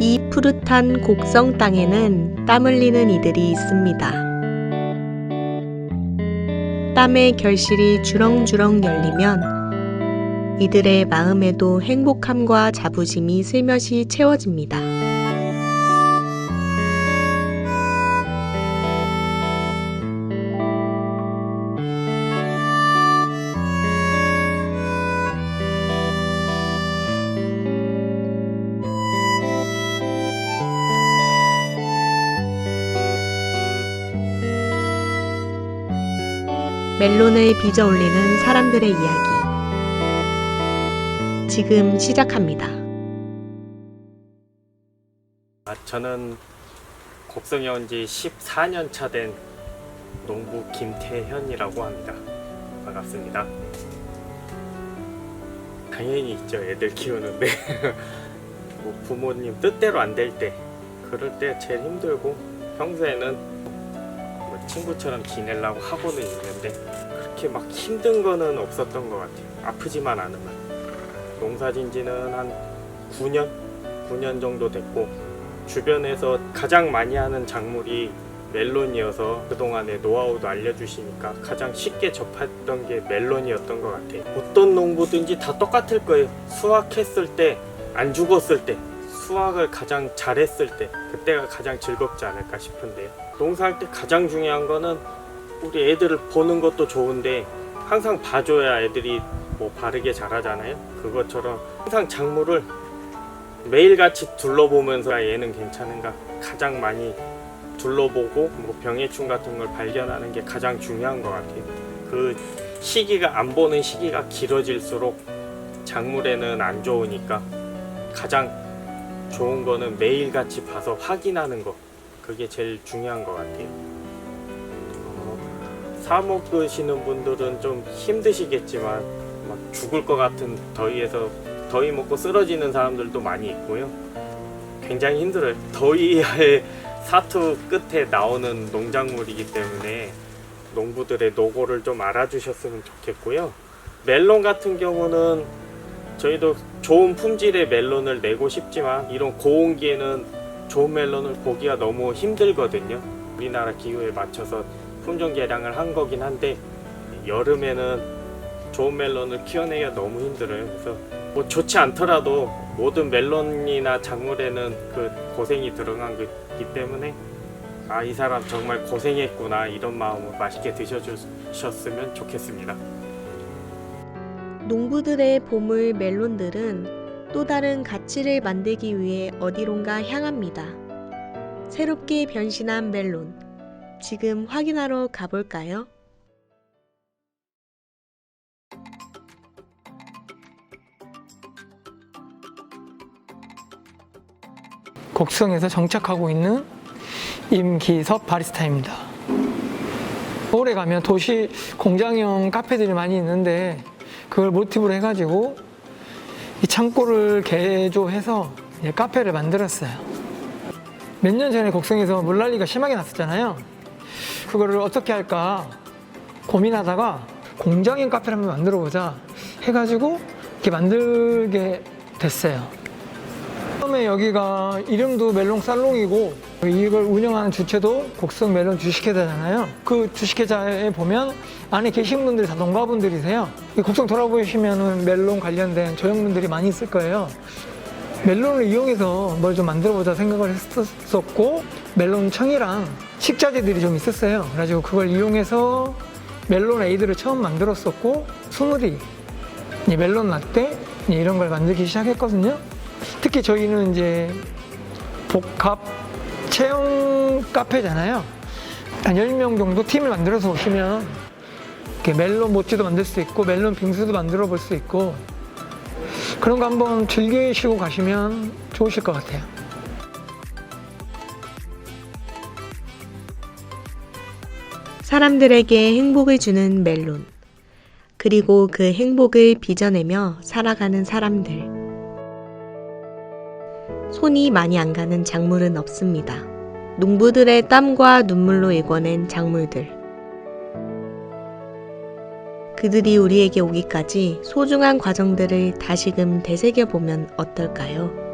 이 푸릇한 곡성 땅에는 땀 흘리는 이들이 있습니다. 땀의 결실이 주렁주렁 열리면 이들의 마음에도 행복함과 자부심이 슬며시 채워집니다. 멜론을 빚어 올리는 사람들의 이야기. 지금 시작합니다. 아, 저는 곡성에 온 지 14년 차 된 농부 김태현이라고 합니다. 반갑습니다. 당연히 있죠. 애들 키우는데 뭐 부모님 뜻대로 안 될 때 그럴 때 제일 힘들고 평소에는 뭐 친구처럼 지내려고 하고는 있는데 그렇게 막 힘든 거는 없었던 것 같아요. 아프지만 않으면 농사진 지는 한 9년 9년 정도 됐고 주변에서 가장 많이 하는 작물이 멜론이어서 그동안의 노하우도 알려주시니까 가장 쉽게 접했던 게 멜론이었던 것 같아요. 어떤 농부든지 다 똑같을 거예요. 수확했을 때, 안 죽었을 때, 수확을 가장 잘했을 때, 그때가 가장 즐겁지 않을까 싶은데요. 농사할 때 가장 중요한 거는 우리 애들을 보는 것도 좋은데 항상 봐줘야 애들이 뭐 바르게 자라잖아요. 그것처럼 항상 작물을 매일같이 둘러보면서 얘는 괜찮은가 가장 많이 둘러보고 뭐 병해충 같은 걸 발견하는 게 가장 중요한 것 같아요. 그 시기가 안 보는 시기가 길어질수록 작물에는 안 좋으니까 가장 좋은 거는 매일같이 봐서 확인하는 거 그게 제일 중요한 것 같아요. 어, 사 먹으시는 분들은 좀 힘드시겠지만 막 죽을 것 같은 더위에서 더위 먹고 쓰러지는 사람들도 많이 있고요. 굉장히 힘들어요. 더위의 사투 끝에 나오는 농작물이기 때문에 농부들의 노고를 좀 알아주셨으면 좋겠고요. 멜론 같은 경우는 저희도 좋은 품질의 멜론을 내고 싶지만 이런 고온기에는 좋은 멜론을 보기가 너무 힘들거든요. 우리나라 기후에 맞춰서 품종 개량을 한 거긴 한데 여름에는 좋은 멜론을 키워내기가 너무 힘들어요. 그래서 뭐 좋지 않더라도 모든 멜론이나 작물에는 그 고생이 들어간 거기 때문에 아 이 사람 정말 고생했구나 이런 마음으로 맛있게 드셔주셨으면 좋겠습니다. 농부들의 보물 멜론들은 또 다른 가치를 만들기 위해 어디론가 향합니다. 새롭게 변신한 멜론. 지금 확인하러 가볼까요? 곡성에서 정착하고 있는 임기섭 바리스타입니다. 서울에 가면 도시 공장형 카페들이 많이 있는데 그걸 모티브로 해가지고 이 창고를 개조해서 카페를 만들었어요. 몇 년 전에 곡성에서 물난리가 심하게 났었잖아요. 그거를 어떻게 할까 고민하다가 공장형 카페를 한번 만들어 보자 해가지고 이렇게 만들게 됐어요. 처음에 여기가 이름도 멜론 살롱이고 이걸 운영하는 주체도 곡성 멜론 주식회사잖아요. 그 주식회사에 보면 안에 계신 분들이 다 농가분들이세요. 이 곡성 돌아보시면 멜론 관련된 조형분들이 많이 있을 거예요. 멜론을 이용해서 뭘 좀 만들어보자 생각을 했었고 멜론 청이랑 식자재들이 좀 있었어요. 그래가지고 그걸 이용해서 멜론 에이드를 처음 만들었었고 스무디, 이 멜론 라떼 이런 걸 만들기 시작했거든요. 특히 저희는 이제 복합 체험 카페잖아요. 한 10명 정도 팀을 만들어서 오시면 이렇게 멜론 모찌도 만들 수 있고 멜론 빙수도 만들어 볼 수 있고 그런 거 한번 즐기시고 가시면 좋으실 것 같아요. 사람들에게 행복을 주는 멜론. 그리고 그 행복을 빚어내며 살아가는 사람들. 손이 많이 안 가는 작물은 없습니다. 농부들의 땀과 눈물로 일궈낸 작물들. 그들이 우리에게 오기까지 소중한 과정들을 다시금 되새겨보면 어떨까요?